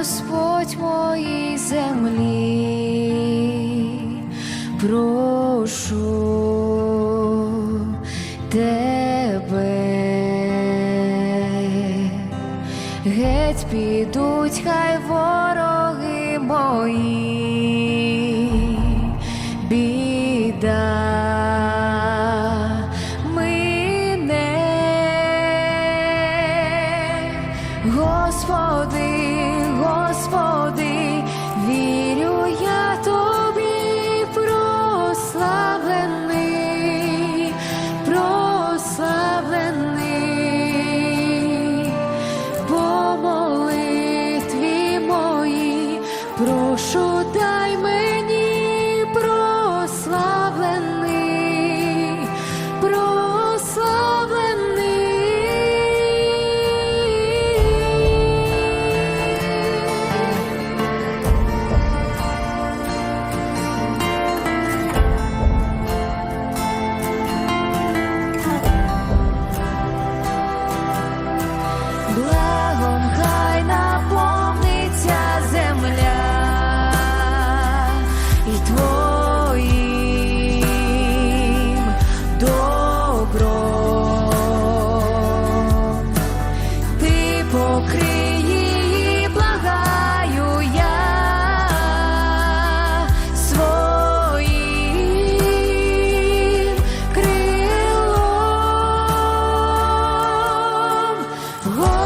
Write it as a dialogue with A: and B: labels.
A: Господь моїй землі, прошу тебе, геть підуть, хай вороги мої, біда. Господи Господи, вірю я тобі. Whoa.